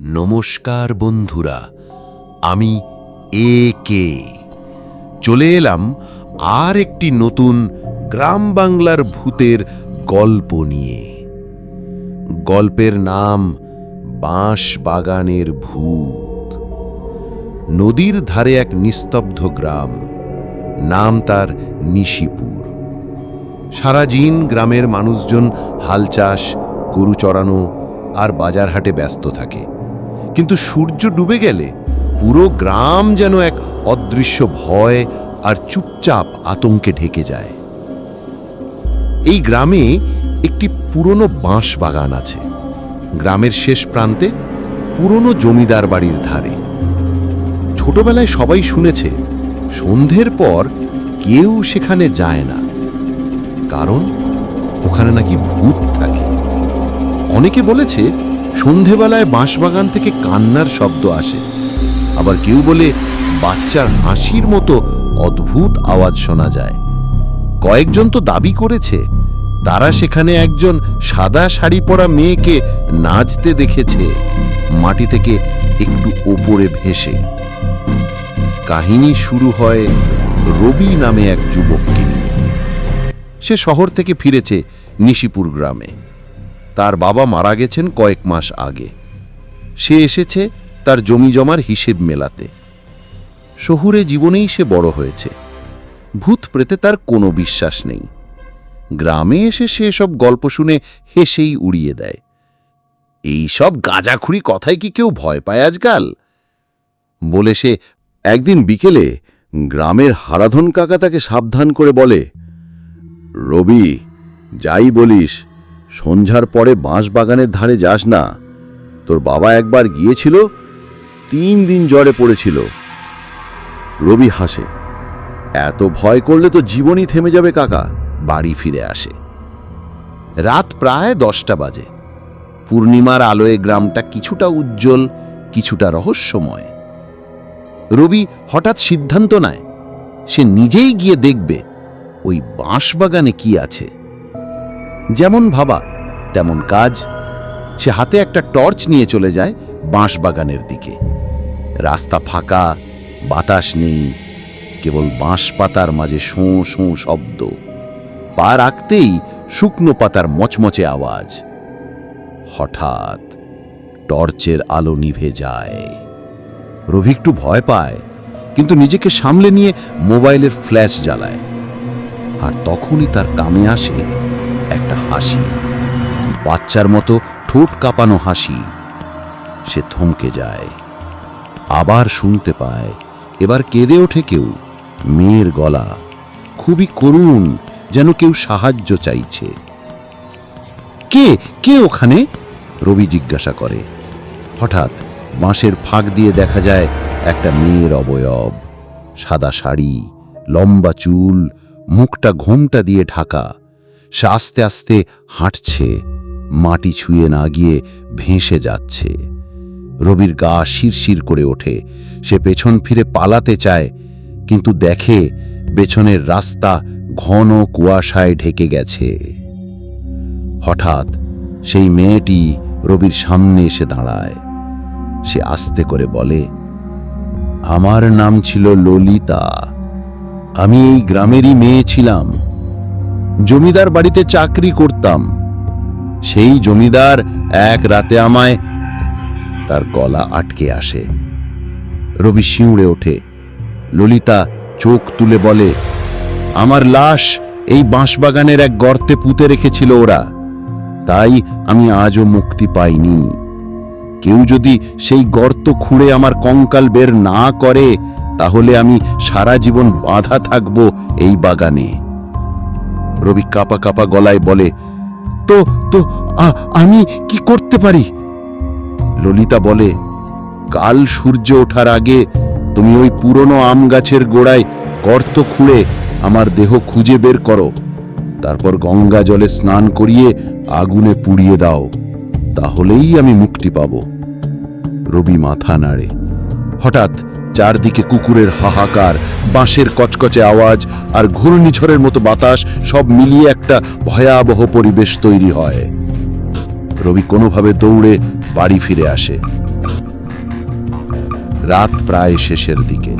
নমস্কার বন্ধুরা, আমি এ কে। চলে এলাম আর একটি নতুন গ্রাম বাংলার ভূতের গল্প নিয়ে। গল্পের নাম বাঁশ বাগানের ভূত। নদীর ধারে এক নিস্তব্ধ গ্রাম, নাম তার নিশিপুর। সারা দিন গ্রামের মানুষজন হাল চাষ গরু চড়ানো আর বাজার হাটে ব্যস্ত থাকে। কিন্তু সূর্য ডুবে গেলে পুরো গ্রাম যেন এক অদৃশ্য ভয় আর চুপচাপ আতঙ্কে ঢেকে যায়। এই গ্রামে একটি পুরনো বাঁশ বাগান আছে। গ্রামের শেষ প্রান্তে পুরনো জমিদার বাড়ির ধারে। ছোটবেলায় সবাই শুনেছে, সন্ধ্যের পর কেউ সেখানে যায় না। কারণ ওখানে নাকি ভূত থাকে। অনেকে বলেছে সন্ধেবেলায় বাঁশবাগান থেকে কান্নার শব্দ আসে। আবার কেউ বলে বাচ্চার হাসির মতো অদ্ভুত আওয়াজ শোনা যায়। কয়েকজন তো দাবি করেছে, তারা সেখানে একজন সাদা শাড়ি পরা মেয়েকে নাচতে দেখেছে, মাটি থেকে একটু ওপরে ভেসে। কাহিনী শুরু হয় রবি নামে এক যুবককে নিয়ে। সে শহর থেকে ফিরেছে নিশিপুর গ্রামে। তার বাবা মারা গেছেন কয়েক মাস আগে। সে এসেছে তার জমি জমার হিসেব মেলাতে। শহুরে জীবনেই সে বড় হয়েছে। ভূত প্রেতে তার কোনো বিশ্বাস নেই। গ্রামে এসে সে সব গল্প শুনে হেসেই উড়িয়ে দেয়। এই সব গাঁজাখুরি কথায় কি কেউ ভয় পায় আজকাল? বলে সে, একদিন বিকেলে গ্রামের হারাধন কাকা তাকে সাবধান করে বলে, রবি, যাই বলিস সন্ধ্যার পরে বাঁশ বাগানের ধারে যাস না। তোর বাবা একবার গিয়েছিল, তিন দিন জ্বরে পড়েছিল। রবি হাসে, এত ভয় করলে তো জীবনই থেমে যাবে কাকা, বাড়ি ফিরে আসে। রাত প্রায় দশটা বাজে। পূর্ণিমার আলোয় গ্রামটা কিছুটা উজ্জ্বল, কিছুটা রহস্যময়। রবি হঠাৎ সিদ্ধান্ত নেয়, সে নিজেই গিয়ে দেখবে ওই বাঁশবাগানে কি আছে। যেমন ভাবা তেমন কাজ, সে হাতে একটা টর্চ নিয়ে চলে যায় বাঁশবাগানের দিকে। রাস্তা ফাঁকা, বাতাস নেই, কেবল বাঁশ পাতার মাঝে শোঁ শোঁ শব্দ। পা রাখতেই শুকনো পাতার মচমচে আওয়াজ। হঠাৎ টর্চের আলো নিভে যায়। রবি একটু ভয় পায়, কিন্তু নিজেকে সামলে নিয়ে মোবাইলের ফ্ল্যাশ জ্বালায়। আর তখনই তার কামে আসে একটা হাসি। বাচ্চার মতো ঠোঁট কাঁপানো হাসি। সে থমকে যায়, আবার শুনতে পায়, এবার কেঁদে ওঠে কেউ। মেয়ের গলা খুবই করুণ, যেন কেউ সাহায্য চাইছে। কে? কে ওখানে? রবি জিজ্ঞাসা করে। হঠাৎ বাঁশের ফাঁক দিয়ে দেখা যায় একটা মেয়ের অবয়ব। সাদা শাড়ি, লম্বা চুল, মুখটা ঘোমটা দিয়ে ঢাকা। সে আস্তে আস্তে হাঁটছে। মাটি ছুঁয়ে না গিয়ে ভেসে যাচ্ছে। রবির গা শিরশির করে ওঠে। সে পেছন ফিরে পালাতে চায়, কিন্তু দেখে পেছনের রাস্তা ঘন কুয়াশায় ঢেকে গেছে। হঠাৎ সেই মেয়েটি রবির সামনে এসে দাঁড়ায়। সে আস্তে করে বলে, আমার নাম ছিল ললিতা। আমি এই গ্রামেরই মেয়ে ছিলাম। জমিদার বাড়িতে চাকরি করতাম। সেই জমিদার এক রাতে আমায় তার গলা আটকে আসে। রবি শিউড়ে ওঠে। ললিতা চোখ তুলে বলে, আমার লাশ এই বাঁশবাগানের এক গর্তে পুঁতে রেখেছিল ওরা। তাই আমি আজও মুক্তি পাইনি। কেউ যদি সেই গর্ত খুঁড়ে আমার কঙ্কাল বের না করে, তাহলে আমি সারা জীবন বাঁধা থাকব এই বাগানে। রবি কাপা কাপা গলায় বলে তো তো আমি কি করতে পারি? ললিতা বলে, কাল সূর্য ওঠার আগে তুমি ওই পুরনো আম গাছের গোড়ায় গর্ত খুঁড়ে আমার দেহ খুঁজে বের করো। তারপর গঙ্গা জলে স্নান করিয়ে আগুনে পুড়িয়ে দাও। তাহলেই আমি মুক্তি পাব। রবি মাথা নাড়ে। হঠাৎ চারদিকে কুকুরের হাহাকার, বাঁশের কচকচে আওয়াজ আর ঘূর্ণিঝড়ের মতো বাতাস সব মিলিয়ে একটা ভয়াবহ পরিবেশ তৈরি হয়। রবি কোনোভাবে দৌড়ে বাড়ি ফিরে আসে। রাত প্রায় শেষের দিকে।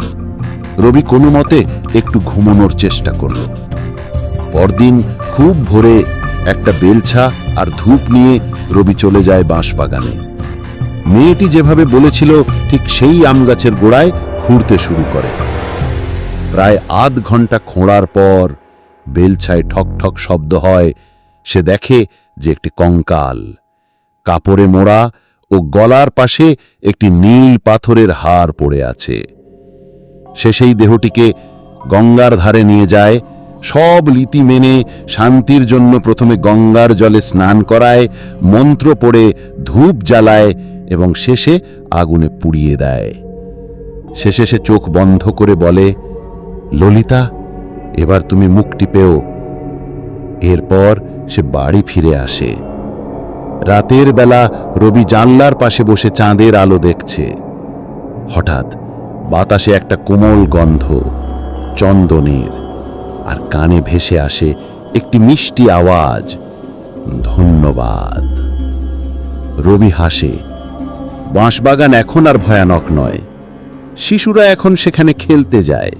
রবি কোনো মতে একটু ঘুমানোর চেষ্টা করল। পরদিন খুব ভোরে একটা বেলছা আর ধূপ নিয়ে রবি চলে যায় বাঁশবাগানে। মেয়েটি যেভাবে বলেছিল, ঠিক সেই আম গাছের গোড়ায় খুঁড়তে শুরু করে। প্রায় আধ ঘণ্টা খোঁড়ার পর বেলছায় ঠক ঠক শব্দ হয়। সে দেখে যে একটি কঙ্কাল। কাপড়ে মোড়া ও গলার পাশে একটি নীল পাথরের হার পড়ে আছে। সে সেই দেহটিকে গঙ্গার ধারে নিয়ে যায়। সব রীতি মেনে শান্তির জন্য প্রথমে গঙ্গার জলে স্নান করায়, মন্ত্র পড়ে ধূপ জ্বালায় এবং শেষে আগুনে পুড়িয়ে দেয়। শেষে সে চোখ বন্ধ করে বলে, ললিতা, এবার তুমি মুক্তি পেও। এরপর সে বাড়ি ফিরে আসে। রাতের বেলা রবি জানলার পাশে বসে চাঁদের আলো দেখছে। হঠাৎ বাতাসে একটা কোমল গন্ধ, চন্দনের, আর কানে ভেসে আসে একটি মিষ্টি আওয়াজ, ধন্যবাদ। রবি হাসে বাঁশবাগান এখন আর ভয়ানক নয়। শিশুরা এখন সেখানে খেলতে যায়।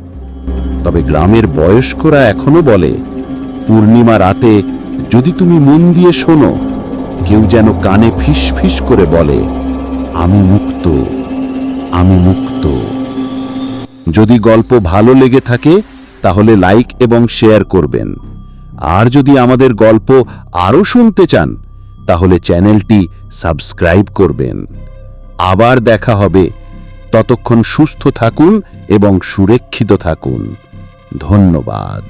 তবে গ্রামের বয়স্করা এখনও বলে, পূর্ণিমা রাতে যদি তুমি মন দিয়ে শোনো, কেউ যেন কানে ফিস ফিস করে বলে, আমি মুক্ত আমি মুক্ত। যদি গল্প ভালো লেগে থাকে, তাহলে লাইক এবং শেয়ার করবেন। আর যদি আমাদের গল্প আরও শুনতে চান, তাহলে চ্যানেলটি সাবস্ক্রাইব করবেন। আবার দেখা হবে। ততক্ষণ সুস্থ থাকুন এবং সুরক্ষিত থাকুন। ধন্যবাদ।